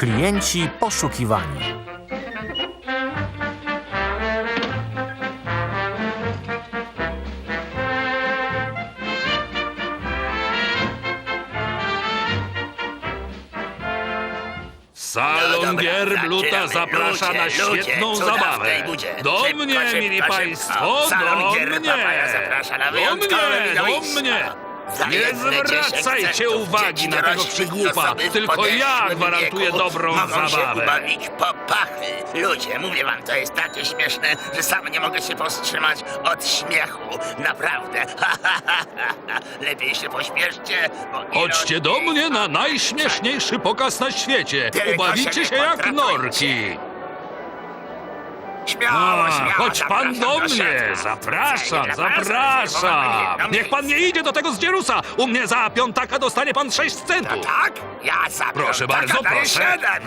Klienci poszukiwani. Salon gier Bluta zaprasza na świetną zabawę. Do mnie, mili państwo, Salon do gier mnie. Papaja zaprasza na Do wyjątkowe mnie, do widowisko. mnie. Nie jedne 10 zwracajcie uwagi na tego przygłupa, tylko ja gwarantuję dobrą mogą się zabawę. ubawić po pachy. Ludzie, mówię wam, to jest takie śmieszne, że sam nie mogę się powstrzymać od śmiechu. Naprawdę. Lepiej się pośpieszcie, bo Chodźcie do mnie na najśmieszniejszy pokaz na świecie. Ubawicie się jak norki. Śmiało, A, śmiało, chodź pan zapraszam do mnie, zapraszam, Dla pana zarezerwowano zapraszam. Niech pan nie miejsce. idzie do tego zdzierusa. U mnie za piątaka dostanie pan 6 No centów. tak? Ja za Proszę piątaka bardzo, daję proszę. siedem.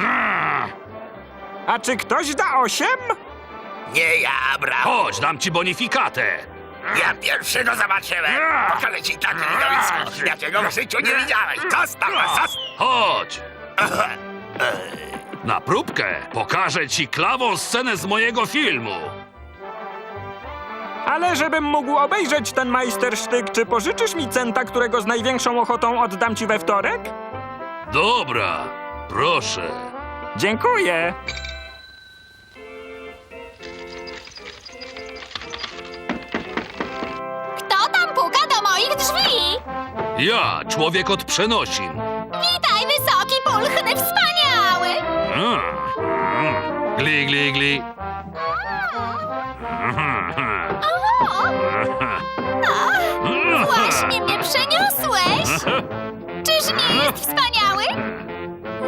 A czy ktoś da osiem? Nie ja, Abraham. Chodź, dam ci bonifikatę. Ja pierwszego zobaczyłem. Pokażę ci takie widowisko, jakiego w życiu nie widziałeś. Zostaw zostaw. Chodź. Na próbkę pokażę ci klawą scenę z mojego filmu. Ale żebym mógł obejrzeć ten majstersztyk, czy pożyczysz mi centa, którego z największą ochotą oddam ci we wtorek? Dobra, proszę. Dziękuję. Kto tam puka do moich drzwi? Ja, człowiek od przenosin. Witaj, wysoki, pulchny, wspaniały! Gli, gli, gli. Właśnie mnie przeniosłeś! Czyż nie jest wspaniały?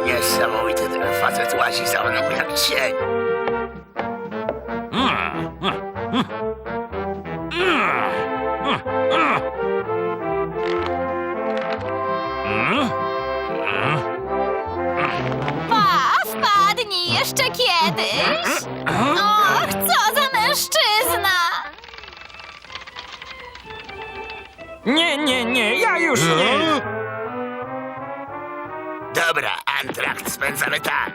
Niesamowity ten facet łazi za mną jak cień. Kiedyś! Och, co za mężczyzna! Nie, nie, nie, ja już nie. Dobra, antrakt spędzamy tam.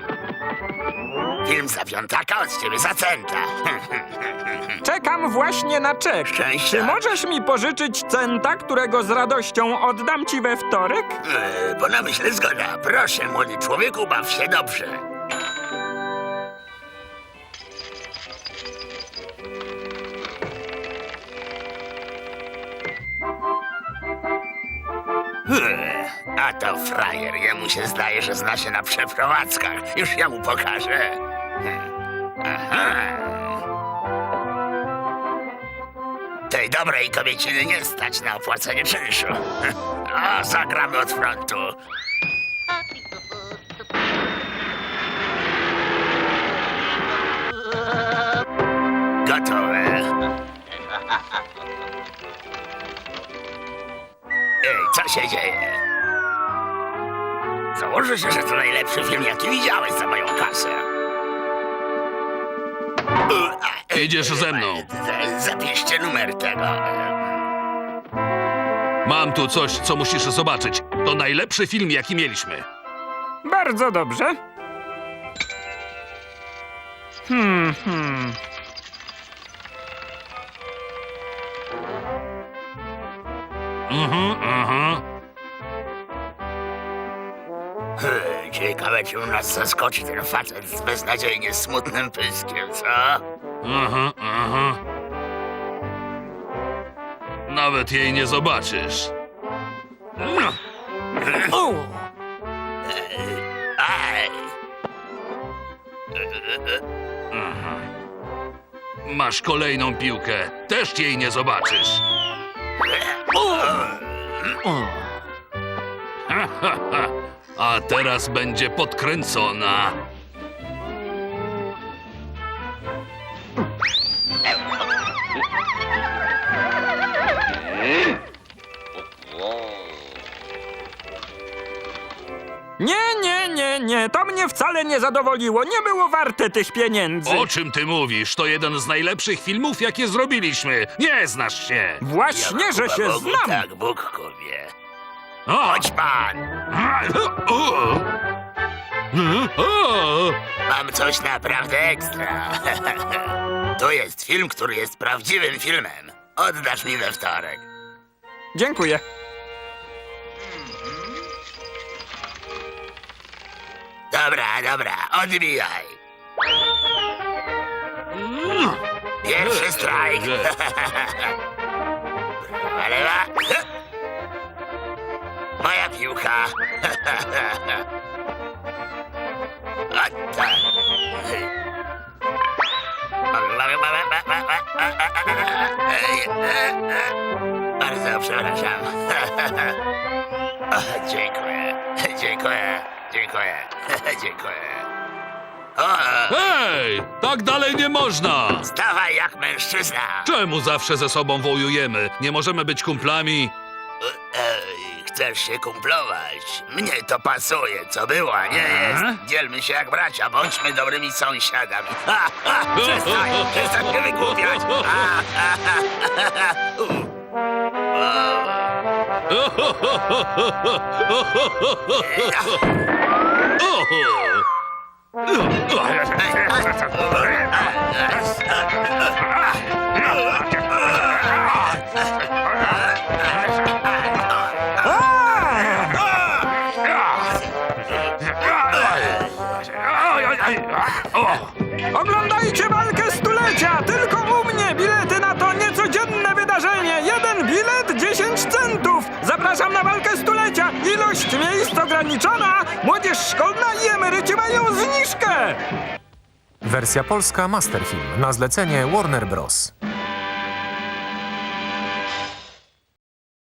Film za piątaka, od ciebie za centa. Czekam właśnie na czek. Szczęścia. Czy możesz mi pożyczyć centa, którego z radością oddam ci we wtorek? Eee, Bo na myślę zgoda. Proszę, młody człowieku, baw się dobrze. A to frajer, jemu się zdaje, że zna się na przeprowadzkach. Już ja mu pokażę. Aha. Tej dobrej kobieciny nie stać na opłacenie czynszu. Zagramy od frontu. Gotowe. Ej, co się dzieje? Założę się, że to najlepszy film, jaki widziałeś za moją kasę. Idziesz ze mną. Zapiszcie numer tego. Mam tu coś, co musisz zobaczyć. To najlepszy film, jaki mieliśmy. Bardzo dobrze. Hmm, hmm. Mhm, mhm. Ciekawe, czy u nas zaskoczy ten facet z beznadziejnie smutnym pyskiem, co? Aha, aha. Nawet jej nie zobaczysz. Aj! Masz kolejną piłkę. Też jej nie zobaczysz. A teraz będzie podkręcona. Nie, nie, nie, nie, to mnie wcale nie zadowoliło. Nie było warte tych pieniędzy. O czym ty mówisz? To jeden z najlepszych filmów, jakie zrobiliśmy. Nie znasz się. Właśnie, że się Bogu, znam. Tak, Bóg wie. O! Chodź pan! O! O! Mam coś naprawdę ekstra. to jest film, który jest prawdziwym filmem. Oddasz mi we wtorek. Dziękuję. Dobra, dobra, odbijaj. Pierwszy strajk. Brawa, lewa. Moja piłka. A tak. Bardzo przepraszam. O, Dziękuję, dziękuję, dziękuję, dziękuję. O, Hej! Tak dalej nie można! stawaj jak mężczyzna. Czemu zawsze ze sobą wojujemy? Nie możemy być kumplami? Ej, chcesz się kumplować? Mnie to pasuje, co było, a nie Aha. jest. Dzielmy się jak bracia, bądźmy dobrymi sąsiadami. Ha, ha, przestań, przestań się wygłupiać. Ha, ha, ha, ha, ha. U. Oglądajcie walkę stulecia! Tylko Zapraszam na walkę stulecia! Ilość miejsc ograniczona! Młodzież szkolna i emeryci mają zniżkę! Wersja polska Masterfilm na zlecenie Warner Bros.